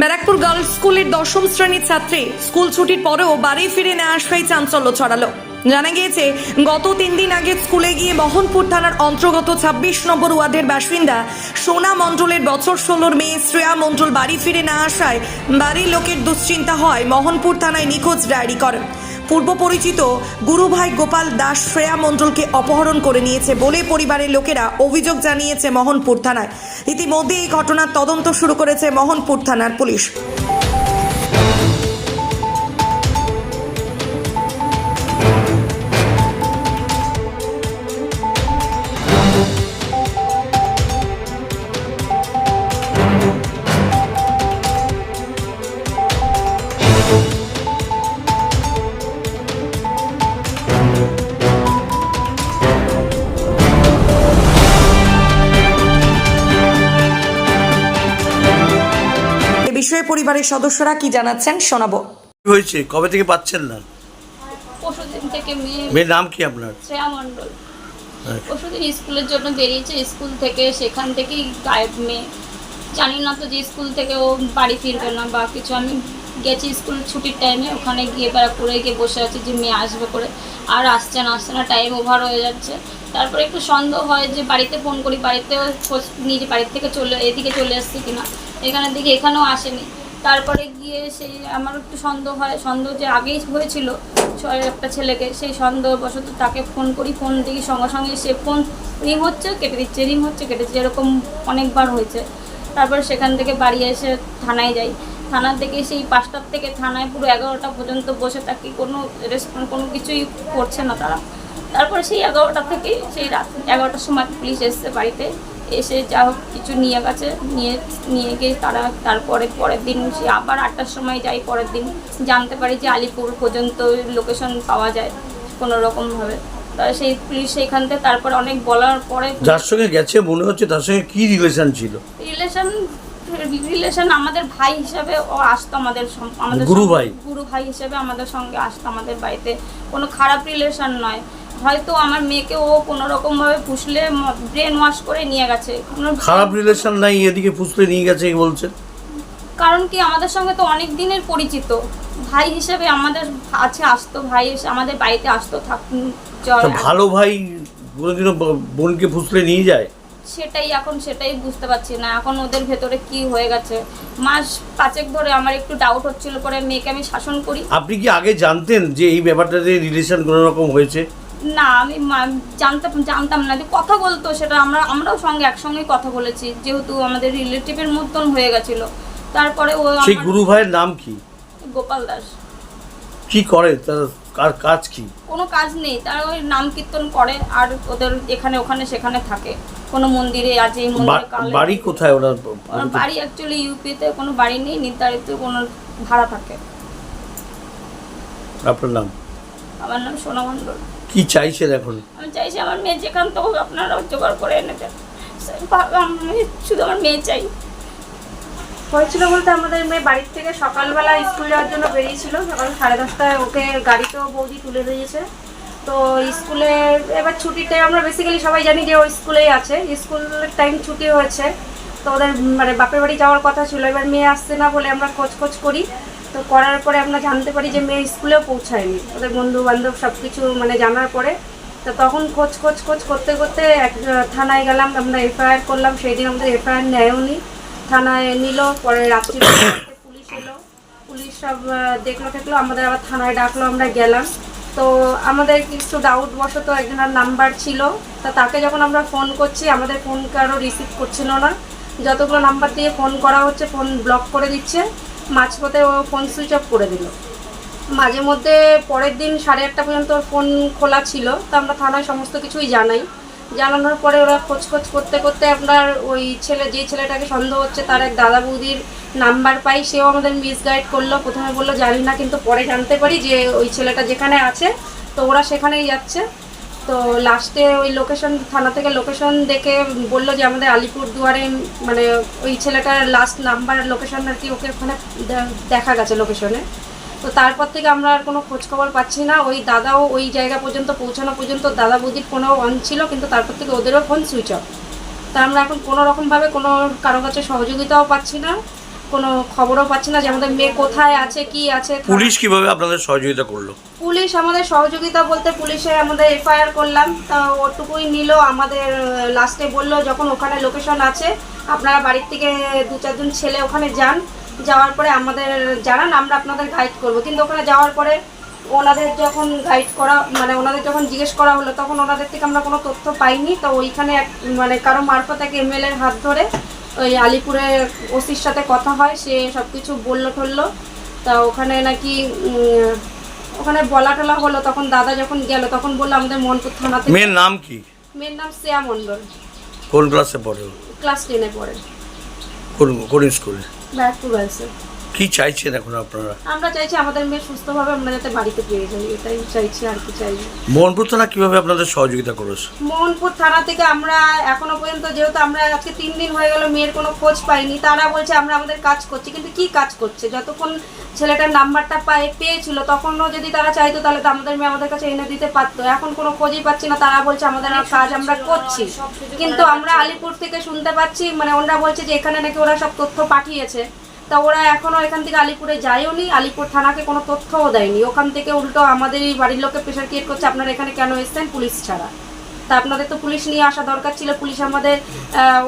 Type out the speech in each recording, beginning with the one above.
Barrackpore girls স্কুলের দশম শ্রেণির ছাত্রী স্কুল ছুটির পরেও বাড়ি ফিরে না আসবাই চাঞ্চল্য ছড়ালো। জানা গিয়েছে, গত তিন দিন আগে স্কুলে গিয়ে মোহনপুর থানার অন্তর্গত ছাব্বিশ নম্বর ওয়ার্ডের বাসিন্দা সোনা মণ্ডলের বছর ষোলোর মেয়ে শ্রেয়া মণ্ডল বাড়ি ফিরে না আসায় বাড়ির লোকের দুশ্চিন্তা হয় মোহনপুর থানায় নিখোঁজ ডায়েরি করেন। পূর্ব পরিচিত গুরুভাই গোপাল দাস শ্রেয়া মণ্ডলকে অপহরণ করে নিয়েছে বলে পরিবারের লোকেরা অভিযোগ জানিয়েছে মোহনপুর থানায়। ইতিমধ্যে এই ঘটনার তদন্ত শুরু করেছে মোহনপুর থানার পুলিশ। বিষয়ে পরিবারের সদস্যরা কি জানাচ্ছেন শোনাবো। কি হয়েছে? কবে থেকে পাচ্ছেন না? পরশুদিন থেকে মেয়ে মেয়ের নাম কি আপনার? শ্রেয়া মণ্ডল। পরশুদিন স্কুলের জন্য বেরিয়েছে স্কুল থেকে সেখান থেকেই গায়েব মেয়ে। জানি না তো যে স্কুল থেকে ও বাড়ি ফিরবে না বা কিছু। আমি গেছি স্কুল ছুটির টাইমে ওখানে গিয়ে ব্যারাকপুরে গিয়ে বসে আছি যে মেয়ে আসবে করে। আর আসছে না আসছে না টাইম ওভার হয়ে যাচ্ছে। তারপরে একটু সন্দেহ হয় যে বাড়িতে ফোন করি বাড়িতেও খোঁজ নিই যে বাড়ির থেকে চলে, এদিকে চলে এসছে কিনা। এখানের দিকে এখানেও আসেনি। তারপরে গিয়ে সেই আমার একটু সন্দেহ হয়, সন্দেহ যে আগেই হয়েছিল একটা ছেলেকে, সেই সন্দেহবশত তাকে ফোন করি ফোন দেখি সঙ্গে সঙ্গে সে ফোন রিং হচ্ছে, কেটে দিচ্ছে রিং হচ্ছে, কেটে দিচ্ছে, এরকম অনেকবার হয়েছে। তারপর সেখান থেকে বাড়ি এসে থানায় যাই। থানা থেকে সেই পাঁচটার থেকে থানায় পুরো এগারোটা পর্যন্ত বসে থাকি, কোনো রেসপন্স কোনো কিছুই করছে না তারা। তারপরে সেই এগারোটা থেকে সেই রাত এগারোটার সময় পুলিশ এসছে বাড়িতে। এসে যা হোক কিছু নিয়ে গেছে নিয়ে নিয়ে গিয়ে তারা তারপরে পরের দিন সে আবার আটটার সময় যাই পরের দিন জানতে পারি যে আলিপুর পর্যন্ত লোকেশন পাওয়া যায় কোনো রকমভাবে সেই পুলিশ সেইখান থেকে তারপরে অনেক বলার পরে যার সঙ্গে গেছে মনে হচ্ছে তার সঙ্গে কি রিলেশন ছিল? রিলেশন রিলেশন আমাদের ভাই হিসাবে ও আসতো আমাদের আমাদের গুরু ভাই? গুরু ভাই হিসেবে আমাদের সঙ্গে আসতো আমাদের বাড়িতে। কোনো খারাপ রিলেশন নয়। হয়তো আমার মেয়েকে ও কোনো রকম ভাবে পুষলে ব্রেন ওয়াশ করে নিয়ে গেছে। কোনো খারাপ রিলেশন নাই এদিকে ফুসলে নিয়ে গেছে এই বলছেন কারণ কি আমাদের সঙ্গে তো অনেক দিনের পরিচিত। ভাই হিসেবে আমাদের আছে আসতো ভাই এসে আমাদের বাড়িতে আসতো থাক ভালো ভাই কোনোদিনও বোনকে ফুসলে নিয়ে যায়? সেটাই এখন সেটাই বুঝতে পারছি না। এখন ওদের ভেতরে কি হয়ে গেছে? মাস পাঁচেক ধরে আমার একটু ডাউট হচ্ছিল পরে মেয়েকে আমি শাসন করি। আপনি কি আগে জানতেন যে এই ব্যাপারটাতে রিলেশন কোনো রকম হয়েছে? না আমি মা- জানতাম না যে কথা বলতো সেটা। আমরা আমরাও সঙ্গে একসঙ্গেই কথা বলেছি যেহেতু আমাদের রিলেটিভের মতন হয়ে গেছিল। তারপরে ও সেই গুরু ভাইয়ের নাম কি? গোপাল দাস। কি করে? তার কাজ কি? কোনো কাজ নেই তারা ওই নাম কীর্তন করে আর ওদের এখানে ওখানে সেখানে থাকে। কোনো মন্দিরে আজ এই মন্দিরে বাড়ি কোথায় ওর বাড়ি অ্যাকচুয়ালি ইউপিতে কোনো বাড়ি নেই নির্ধারিত কোনো ভাড়া থাকে। আপনার নাম? আমার নাম সোনা মণ্ডল। কি চাইছেন এখন? আমি চাইছি আমার মেয়ে যেখান থেকে হোক আপনারা জোগাড় করে এনে দেন। আমি শুধু আমার মেয়ে চাই। হয়েছিল বলতে আমাদের মেয়ে বাড়ির থেকে সকালবেলা স্কুল যাওয়ার জন্য বেরিয়েছিল। সকাল সাড়ে দশটায় ওকে গাড়িতেও বৌদি তুলে দিয়েছে। তো স্কুলে এবার ছুটির টাইম আমরা বেসিক্যালি সবাই জানি যে ও স্কুলেই আছে। স্কুল টাইম ছুটি হয়েছে। তো ওদের মানে বাপের বাড়ি যাওয়ার কথা ছিল। এবার মেয়ে আসছে না বলে আমরা খোঁজ খোঁজ করি। তো করার পরে আমরা জানতে পারি যে মেয়ে স্কুলেও পৌঁছায়নি। ওদের বন্ধু বান্ধব সব কিছু মানে জানার পরে তো তখন খোঁজ খোঁজ খোঁজ করতে করতে এক থানায় গেলাম, আমরা এফআইআর করলাম, সেই দিন আমাদের এফআইআর নেয়ও নি থানায় নিল, পরে রাত্রি পুলিশ এলো। পুলিশ সব দেখল টেকলো আমাদের আবার থানায় ডাকলো, আমরা গেলাম। তো আমাদের কিছু ডাউট বশত একজনের নাম্বার ছিল। তা তাকে যখন আমরা ফোন করছি, আমাদের ফোন কারও রিসিভ করছিল না। যতগুলো নাম্বার দিয়ে ফোন করা হচ্ছে, ফোন ব্লক করে দিচ্ছে। মাঝপথে ও ফোন সুইচ অফ করে দিল। মাঝে মধ্যে পরের দিন সাড়ে আটটা পর্যন্ত ওর ফোন খোলা ছিল, তো আমরা থানায় সমস্ত কিছুই জানাই। জানানোর পরে ওরা খোঁজ খোঁজ করতে করতে আপনার ওই ছেলে, যে ছেলেটাকে সন্দেহ হচ্ছে তার এক দাদা বৌদির নাম্বার পাই, সেও আমাদের মিসগাইড করল। প্রথমে বলল, জানি না, কিন্তু পরে জানতে পারি যে ওই ছেলেটা যেখানে আছে, তো ওরা সেখানেই যাচ্ছে। তো লাস্টে ওই লোকেশন থানা থেকে লোকেশন দেখে বলল যে আমাদের আলিপুর দুয়ারে মানে ওই ছেলেটার লাস্ট নাম্বার লোকেশন আর কি ওকে ওখানে দেখা গেছে লোকেশনে তো তারপর থেকে আমরা আর কোনো খোঁজখবর পাচ্ছি না। ওই দাদাও ওই জায়গা পর্যন্ত পৌঁছানো পর্যন্ত দাদা বৌদির ফোনেও অন ছিল, কিন্তু তারপর থেকে ওদেরও ফোন সুইচ অফ তা আমরা এখন কোনো রকমভাবে কোনো কারও কাছে সহযোগিতাও পাচ্ছি না। কোনো খবরও পাচ্ছি না যে আমাদের মেয়ে কোথায় আছে কি আছে পুলিশ কীভাবে আপনাদের সহযোগিতা করল? পুলিশ আমাদের সহযোগিতা বলতে পুলিশে আমাদের এফআইআর করলাম। তা ওটুকুই নিল আমাদের লাস্টে বলল যখন ওখানে লোকেশন আছে আপনারা বাড়ির থেকে দু চারজন ছেলে ওখানে যান। যাওয়ার পরে আমাদের জানান আমরা আপনাদের গাইড করব। কিন্তু ওখানে যাওয়ার পরে ওনাদের যখন গাইড করা মানে ওনাদের যখন জিজ্ঞেস করা হলো তখন ওনাদের থেকে আমরা কোনো তথ্য পাইনি। তো ওইখানে এক মানে কারও মারফত এক এমএলএর হাত ধরে ওই আলিপুরে ওসির সাথে কথা হয় সে সব কিছু বলল টললো তা ওখানে নাকি ওখানে বলা টলা হলো তখন দাদা যখন গেল তখন বলল আমাদের মনপুর থানা থেকে মেয়ের নাম কি? মেয়ের নাম শ্রেয়া মণ্ডল। কোন ক্লাসে পড়ে ক্লাস টেনে পড়ে। কোন কোন স্কুলে? ব্যারাকপুর গার্লসে। কি চাইছেন এখন আপনারা? আমরা চাইছি আমাদের মেয়ে সুস্থভাবে আমরা যাতে বাড়িতে পেয়ে যাই এটাই চাইছি আর কি চাইছি মোহনপুর থানা কীভাবে আপনাদের সহযোগিতা করেছে? মোহনপুর থানা থেকে আমরা এখনও পর্যন্ত যেহেতু আমরা আজকে তিন দিন হয়ে গেল মেয়ের কোনো খোঁজ পাইনি তারা বলছে আমরা আমাদের কাজ করছি কিন্তু কি কাজ করছে? যতক্ষণ ছেলেটার নাম্বারটা পায়ে পেয়েছিল তখনও যদি তারা চাইতো তাহলে তো আমাদের মেয়ে আমাদের কাছে এনে দিতে পারতো। এখন কোনো খোঁজই পাচ্ছি না তারা বলছে আমাদের আর কাজ আমরা করছি। কিন্তু আমরা আলিপুর থেকে শুনতে পাচ্ছি মানে ওরা বলছে যে এখানে নাকি ওরা সব তথ্য পাঠিয়েছে। তা ওরা এখনও এখান থেকে আলিপুরে যায়ও নি আলিপুর থানাকে কোনো তথ্যও দেয়নি। ওখান থেকে উল্টো আমাদের এই বাড়ির লোককে প্রেশার ক্রিয়েট করছে, আপনারা এখানে কেন এসছেন? পুলিশ ছাড়া। তা আপনাদের তো পুলিশ নিয়ে আসা দরকার ছিল। পুলিশ আমাদের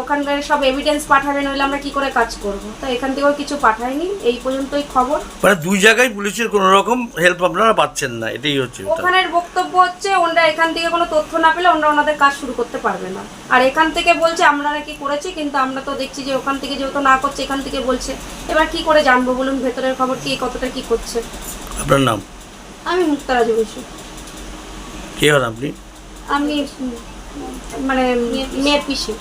ওখানকার সব এভিডেন্স পাঠাবে নইলে আমরা কি করে কাজ করব? তো এখান থেকেও কিছু পাঠায়নি। এই পর্যন্তই খবর। মানে দুই জায়গায় পুলিশের কোনো রকম হেল্প আপনারা পাচ্ছেন না এটাই হচ্ছে। ওখানের বক্তব্য হচ্ছে ওনারা এখান থেকে কোনো তথ্য না পেলে ওনারা ওনাদের কাজ শুরু করতে পারবে না। আর এখান থেকে বলছে আমরা নাকি করেছি কিন্তু আমরা তো দেখছি যে ওখান থেকে যেহেতু না করছে এখান থেকে বলছে। এবার কি করে জানব বলুন ভেতরের খবর কি কতটা কি করছে? আপনার নাম? আমি মুক্তারাজ বসু কে হন আপনি? আমি মানে মেয়ের পিসি।